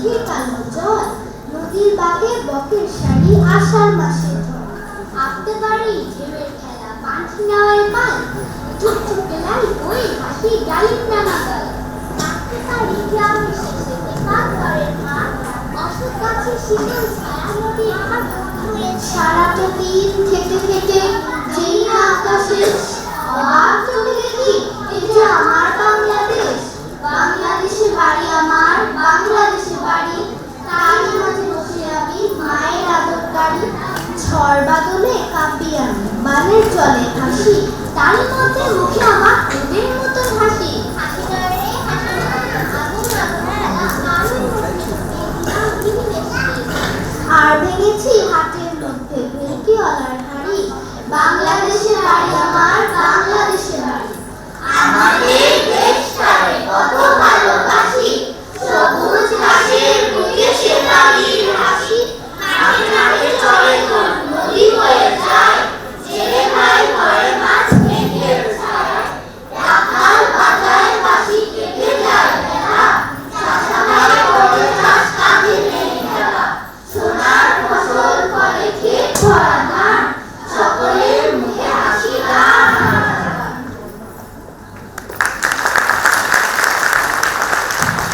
ঝরানো জল নদীর বাঁকে বকের শাড়ি আষাঢ় মাসে আঁকতে পারি ঢেউয়ের খেলা পাখি নাওয়ায় ছোট ছোট লাই বই হাসি গালির নানা গাল আঁকতে পারি গ্রামের শেষে কাক ঘরের অশোক গাছের শীতল ঝড় বাদলে কাঁপি আমি বানের জলে ভাসি তারই মধ্যে মুখে আমার ওদের মতো হাসি। আর ভেঙেছি হাটের মধ্যে ভেলকিওয়ালার হাড়ি। বাংলাদেশে বাড়ি আমার বাংলাদেশে বাড়ি। আমাদের দেশটাকে কত ভালোবাসি। সবুজ ঘাসের বুকে সে বাড়ির হাসি। মাঠে